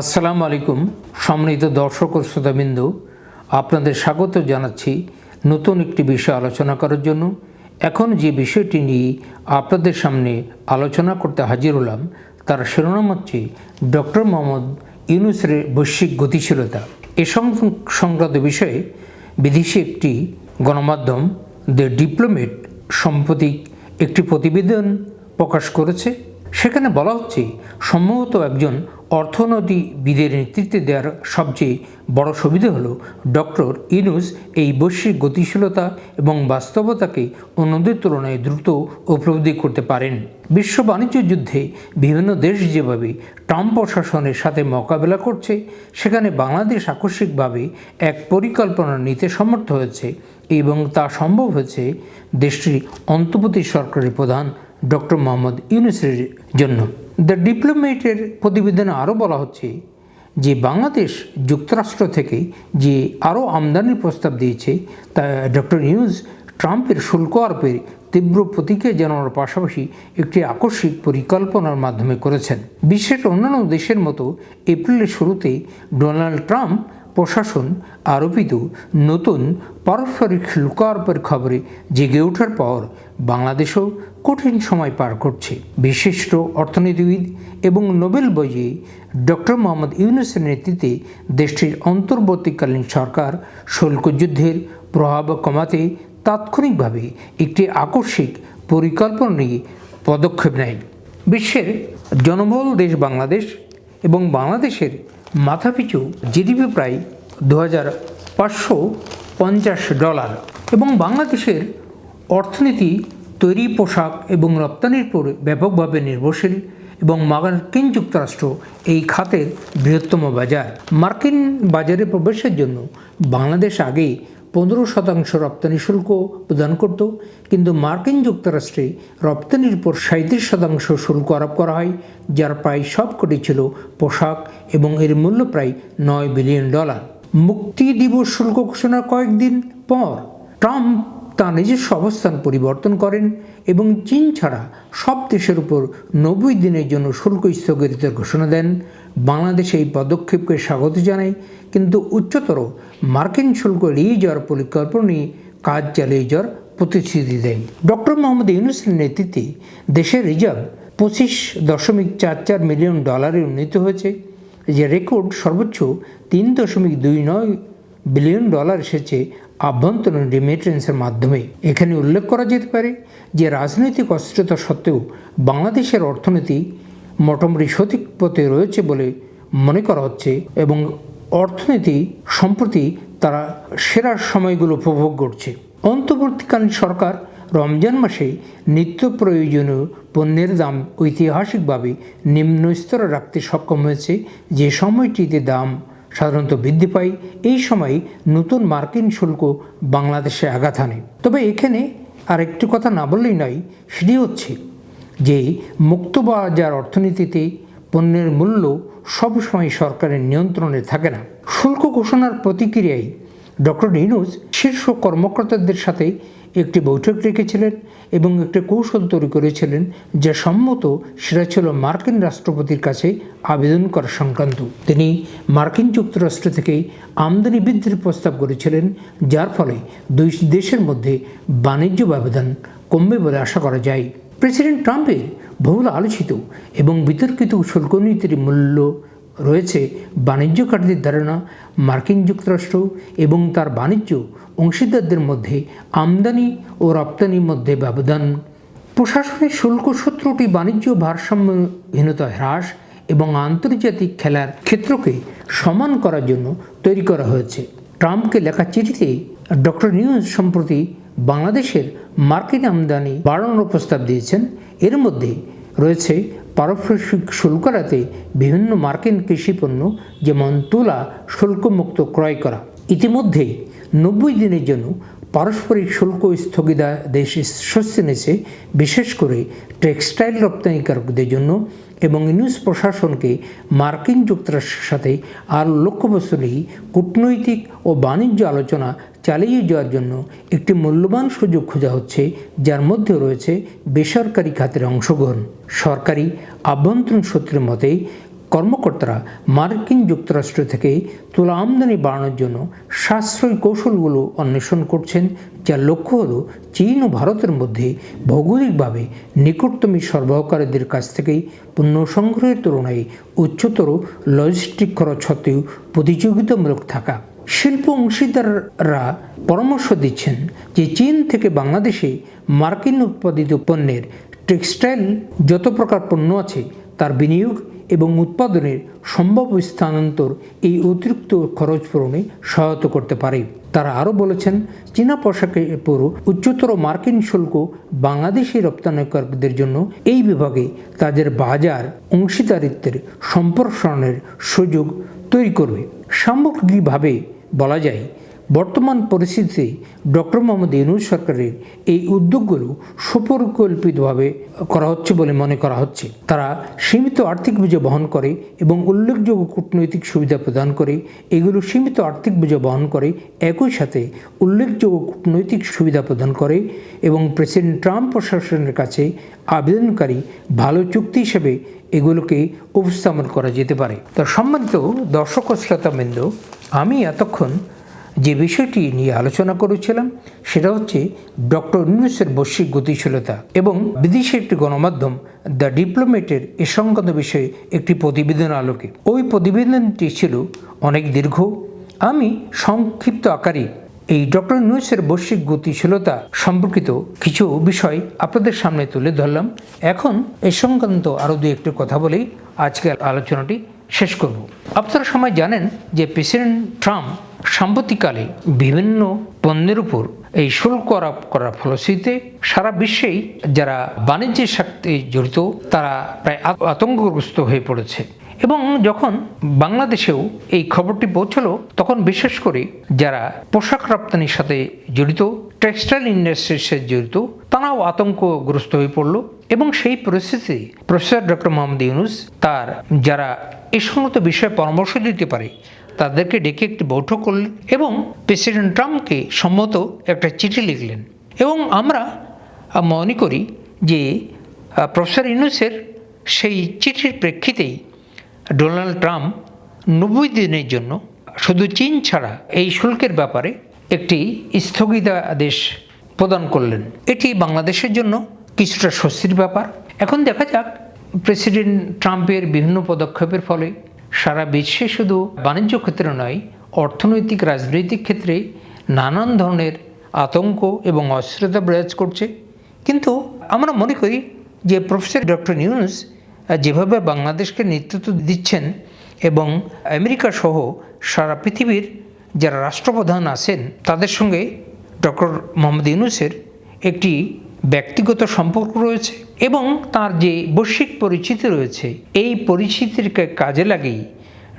আসসালামু আলাইকুম, সম্মানিত দর্শক ও শ্রোতাবিন্দু। আপনাদের স্বাগত জানাচ্ছি নতুন একটি বিষয় আলোচনা করার জন্য। এখন যে বিষয়টি নিয়ে আপনাদের সামনে আলোচনা করতে হাজির হলাম, তার শিরোনাম হচ্ছে ডক্টর মোহাম্মদ ইউনুসের বৈশ্বিক গতিশীলতা। এ সংক্রান্ত বিষয়ে বিদেশি একটি গণমাধ্যম দ্য ডিপ্লোমেট সম্প্রতি একটি প্রতিবেদন প্রকাশ করেছে। সেখানে বলা হচ্ছে, সম্ভবত একজন অর্থনীতিবিদের নেতৃত্বে দেওয়ার সবচেয়ে বড় সুবিধা হল ডক্টর ইনুস এই বৈশ্বিক গতিশীলতা এবং বাস্তবতাকে অন্যদের তুলনায় দ্রুত উপলব্ধি করতে পারেন। বিশ্ব বাণিজ্য যুদ্ধে বিভিন্ন দেশ যেভাবে ট্রাম্প প্রশাসনের সাথে মোকাবেলা করছে, সেখানে বাংলাদেশ আকস্মিকভাবে এক পরিকল্পনা নিতে সমর্থ হয়েছে এবং তা সম্ভব হয়েছে দেশটির অন্তর্বর্তী সরকারের প্রধান ডক্টর মোহাম্মদ ইউনুসের জন্য। দ্য ডিপ্লোমেটের প্রতিবেদনে আরও বলা হচ্ছে যে বাংলাদেশ যুক্তরাষ্ট্র থেকে যে আরও আমদানির প্রস্তাব দিয়েছে, তা ডক্টর নিউজ ট্রাম্পের শুল্ক আরোপের তীব্র প্রতিক্রিয়া জানানোর পাশাপাশি একটি আকস্মিক পরিকল্পনার মাধ্যমে করেছেন। বিশ্বের অন্যান্য দেশের মতো এপ্রিলের শুরুতে ডোনাল্ড ট্রাম্প প্রশাসন আরোপিত নতুন পারস্পরিক শুল্ক আরোপের খবরে জেগে ওঠার পর বাংলাদেশও কঠিন সময় পার করছে। বিশিষ্ট অর্থনীতিবিদ এবং নোবেল বইয়ে ডক্টর মোহাম্মদ ইউনুসের নেতৃত্বে দেশটির অন্তর্বর্তীকালীন সরকার শুল্ক যুদ্ধের প্রভাব কমাতে তাৎক্ষণিকভাবে একটি আকস্মিক পরিকল্পনা নিয়ে পদক্ষেপ নেয়। বিশ্বের জনবহুল দেশ বাংলাদেশ এবং বাংলাদেশের মাথাপিছু জিডিপি প্রায় দু হাজার পাঁচশো পঞ্চাশ ডলার এবং বাংলাদেশের অর্থনীতি, তৈরি পোশাক এবং রপ্তানির উপর ব্যাপকভাবে নির্ভরশীল এবং মার্কিন যুক্তরাষ্ট্র এই খাতের বৃহত্তম বাজার। মার্কিন বাজারে প্রবেশের জন্য বাংলাদেশ আগে পনেরো শতাংশ রপ্তানি শুল্ক প্রদান করত, কিন্তু মার্কিন যুক্তরাষ্ট্রে রপ্তানির পর সাঁত্রিশ শতাংশ শুল্ক আরোপ করা হয়, যার প্রায় সবকটি ছিল পোশাক এবং এর মূল্য প্রায় নয় বিলিয়ন ডলার। মুক্তি দিবস শুল্ক ঘোষণার কয়েকদিন পর ট্রাম্প তার নিজস্ব অবস্থান পরিবর্তন করেন এবং চীন ছাড়া সব দেশের উপর নব্বই দিনের জন্য শুল্ক স্থগিতের ঘোষণা দেন। বাংলাদেশ এই পদক্ষেপকে স্বাগত জানায়, কিন্তু উচ্চতর মার্কিন শুল্ক এড়িয়ে যাওয়ার পরিকল্পনা নিয়ে কাজ চালিয়ে যাওয়ার প্রতিশ্রুতি দেয়। ডক্টর মোহাম্মদ ইউনুসের নেতৃত্বে দেশের রিজার্ভ পঁচিশ দশমিক চার চার মিলিয়ন ডলারে উন্নীত হয়েছে, যে রেকর্ড সর্বোচ্চ তিন দশমিক দুই নয় বিলিয়ন ডলার এসেছে আভ্যন্তরীণ রেমিটেন্সের মাধ্যমে। এখানে উল্লেখ করা যেতে পারে যে, রাজনৈতিক অস্থিরতা সত্ত্বেও বাংলাদেশের অর্থনীতি মোটামুটি সঠিক পথে রয়েছে বলে মনে করা হচ্ছে এবং অর্থনীতি সম্প্রতি তারা সেরা সময়গুলো উপভোগ করছে। অন্তর্বর্তীকালীন সরকার রমজান মাসে নিত্য প্রয়োজনীয় পণ্যের দাম ঐতিহাসিকভাবে নিম্ন স্তরে রাখতে সক্ষম হয়েছে। যে সময়টিতে দাম সাধারণত বৃদ্ধি পায়, এই সময় নতুন মার্কিন শুল্ক বাংলাদেশে আঘাত হানে। তবে এখানে আর একটি কথা না বললেই নয়, সেটি হচ্ছে যে মুক্ত মুক্তবাজার অর্থনীতিতে পণ্যের মূল্য সবসময় সরকারের নিয়ন্ত্রণে থাকে না। শুল্ক ঘোষণার প্রতিক্রিয়ায় ডক্টর নিনুজ শীর্ষ কর্মকর্তাদের সাথে একটি বৈঠক রেখেছিলেন এবং একটি কৌশল তৈরি করেছিলেন যা সম্মত সেটা ছিল মার্কিন রাষ্ট্রপতির কাছে আবেদন করা সংক্রান্ত। তিনি মার্কিন যুক্তরাষ্ট্র থেকে আমদানি বৃদ্ধির প্রস্তাব করেছিলেন, যার ফলে দুই দেশের মধ্যে বাণিজ্য ব্যবধান কমবে বলে আশা করা যায়। প্রেসিডেন্ট ট্রাম্পের বহুল আলোচিত এবং বিতর্কিত শুল্ক নীতির মূল্য রয়েছে বাণিজ্য কার্যের ধারণা, মার্কিন যুক্তরাষ্ট্র এবং তার বাণিজ্য অংশীদারদের মধ্যে আমদানি ও রপ্তানির মধ্যে ব্যবধান। প্রশাসনের শুল্ক সূত্রটি বাণিজ্য ভারসাম্যহীনতা হ্রাস এবং আন্তর্জাতিক খেলার ক্ষেত্রকে সমান করার জন্য তৈরি করা হয়েছে। ট্রাম্পকে লেখা চিঠিতে ডক্টর নিউজ সম্প্রতি বাংলাদেশের মার্কিন আমদানি বাড়ানোর প্রস্তাব দিয়েছেন। এর মধ্যে রয়েছে পারস্পরিক শুল্ক রাতে বিভিন্ন মার্কিন কৃষিপণ্য, যেমন তুলা, শুল্কমুক্ত ক্রয় করা। ইতিমধ্যে নব্বই দিনের জন্য পারস্পরিক শুল্ক স্থগিতাদেশ স্বস্তি এনেছে, বিশেষ করে টেক্সটাইল রপ্তানিকারকদের জন্য এবং নিউজ প্রশাসনকে মার্কিন যুক্তরাষ্ট্রের সাথে আরও লক্ষ্যবস্তু নেই কূটনৈতিক ও বাণিজ্য আলোচনা চালিয়ে যাওয়ার জন্য একটি মূল্যবান সুযোগ খোঁজা হচ্ছে, যার মধ্যে রয়েছে বেসরকারি খাতের অংশগ্রহণ। সরকারি আভ্যন্তরীণ সূত্রের মতে, কর্মকর্তারা মার্কিন যুক্তরাষ্ট্র থেকে তুলা আমদানি বাড়ানোর জন্য সাশ্রয়ী কৌশলগুলো অন্বেষণ করছেন, যার লক্ষ্য হল চীন ও ভারতের মধ্যে ভৌগোলিকভাবে নিকটতমী সরবরাহকারীদের কাছ থেকেই পণ্য সংগ্রহের তুলনায় উচ্চতর লজিস্টিক খরচ সত্ত্বেও প্রতিযোগিতামূলক থাকা। শিল্প অংশীদাররা পরামর্শ দিচ্ছেন যে চীন থেকে বাংলাদেশে মার্কিন উৎপাদিত পণ্যের টেক্সটাইল যত প্রকার পণ্য আছে, তার বিনিয়োগ এবং উৎপাদনের সম্ভাব্য স্থানান্তর এই অতিরিক্ত খরচ পূরণে সহায়তা করতে পারে। তারা আরও বলেছেন, চীনা পোশাকের উপর উচ্চতর মার্কিন শুল্ক বাংলাদেশি রপ্তানিকারকদের জন্য এই বিভাগে তাদের বাজার অংশীদারিত্বের সম্প্রসারণের সুযোগ তৈরি করবে। সামগ্রিকভাবে বলা যায় বর্তমান পরিস্থিতিতে ডক্টর মোহাম্মদ ইউনুস সরকারের এই উদ্যোগগুলো সুপরিকল্পিতভাবে করা হচ্ছে বলে মনে করা হচ্ছে। তারা সীমিত আর্থিক বোঝা বহন করে এবং উল্লেখযোগ্য কূটনৈতিক সুবিধা প্রদান করে, এগুলো সীমিত আর্থিক বোঝা বহন করে, একই সাথে উল্লেখযোগ্য কূটনৈতিক সুবিধা প্রদান করে এবং প্রেসিডেন্ট ট্রাম্প প্রশাসনের কাছে আবেদনকারী ভালো চুক্তি হিসেবে এগুলোকে উপস্থাপন করা যেতে পারে। তো সম্মানিত দর্শক শ্রোতাবৃন্দ, আমি এতক্ষণ যে বিষয়টি নিয়ে আলোচনা করেছিলাম, সেটা হচ্ছে ডক্টর ইউনুসের বৈশ্বিক গতিশীলতা এবং বিদেশি একটি গণমাধ্যম, দ্য ডিপ্লোমেটের এ সংক্রান্ত বিষয়ে একটি প্রতিবেদন আলোকে। ওই প্রতিবেদনটি ছিল অনেক দীর্ঘ। আমি সংক্ষিপ্ত আকারে এই ডক্টর ইউনুসের বৈশ্বিক গতিশীলতা সম্পর্কিত কিছু বিষয় আপনাদের সামনে তুলে ধরলাম। এখন এ সংক্রান্ত আরও দু একটি কথা বলেই আজকের আলোচনাটি শেষ করব। আপনারা সময় জানেন যে প্রেসিডেন্ট ট্রাম্প সাম্প্রতিককালে বিভিন্ন পণ্যের উপর এই শুল্ক আরোপ করার ফলশ্রুতিতে সারা বিশ্বেই যারা বাণিজ্যের সাথে জড়িত, তারা প্রায় আতঙ্কগ্রস্ত হয়ে পড়েছে। এবং যখন বাংলাদেশেও এই খবরটি পৌঁছলো, তখন বিশেষ করে যারা পোশাক রপ্তানির সাথে জড়িত, টেক্সটাইল ইন্ডাস্ট্রির সাথে জড়িত, তারাও আতঙ্কগ্রস্ত হয়ে পড়ল। এবং সেই পরিস্থিতি প্রফেসর ডক্টর মোহাম্মদ ইউনুস তার যারা এ সমস্ত বিষয়ে পরামর্শ দিতে পারে তাদেরকে ডেকে একটি বৈঠক করলেন এবং প্রেসিডেন্ট ট্রাম্পকে সম্মত একটা চিঠি লিখলেন। এবং আমরা মনে করি যে প্রফেসর ইউনুসের সেই চিঠির প্রেক্ষিতেই ডোনাল্ড ট্রাম্প নব্বই দিনের জন্য শুধু চীন ছাড়া এই শুল্কের ব্যাপারে একটি স্থগিতাদেশ প্রদান করলেন। এটি বাংলাদেশের জন্য কিছুটা স্বস্তির ব্যাপার। এখন দেখা যাক, প্রেসিডেন্ট ট্রাম্পের বিভিন্ন পদক্ষেপের ফলে সারা বিশ্বে শুধু বাণিজ্য ক্ষেত্রে নয়, অর্থনৈতিক, রাজনৈতিক ক্ষেত্রে নানান ধরনের আতঙ্ক এবং অস্থিরতা বিরাজ করছে। কিন্তু আমরা মনে করি যে প্রফেসর ডক্টর নিউজ যেভাবে বাংলাদেশকে নেতৃত্ব দিচ্ছেন এবং আমেরিকা সহ সারা পৃথিবীর যারা রাষ্ট্রপ্রধান আছেন, তাদের সঙ্গে ডক্টর মোহাম্মদ ইউনুসের একটি ব্যক্তিগত সম্পর্ক রয়েছে এবং তার যে বৈশ্বিক পরিচিতি রয়েছে, এই পরিচিতির কা- কাজে লাগেই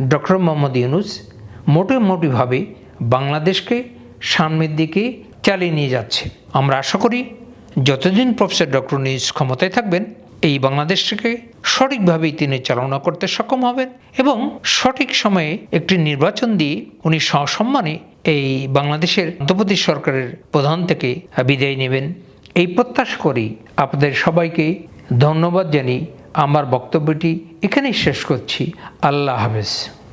ডক্টর মোহাম্মদ ইউনুস মোটামুটিভাবে বাংলাদেশকে সামনের দিকে চালিয়ে নিয়ে যাচ্ছে। আমরা আশা করি যতদিন প্রফেসর ডক্টর নিউজ ক্ষমতায় থাকবেন, এই বাংলাদেশকে সঠিকভাবেই তিনি চালনা করতে সক্ষম হবেন এবং সঠিক সময়ে একটি নির্বাচন দিয়ে উনি সসম্মানে এই বাংলাদেশের অন্তর্বর্তী সরকারের প্রধান থেকে বিদায় নেবেন। এই প্রত্যাশা করি আপনাদের সবাইকে ধন্যবাদ জানি আমার বক্তব্যটি এখানেই শেষ করছি। আল্লাহ হাফেজ।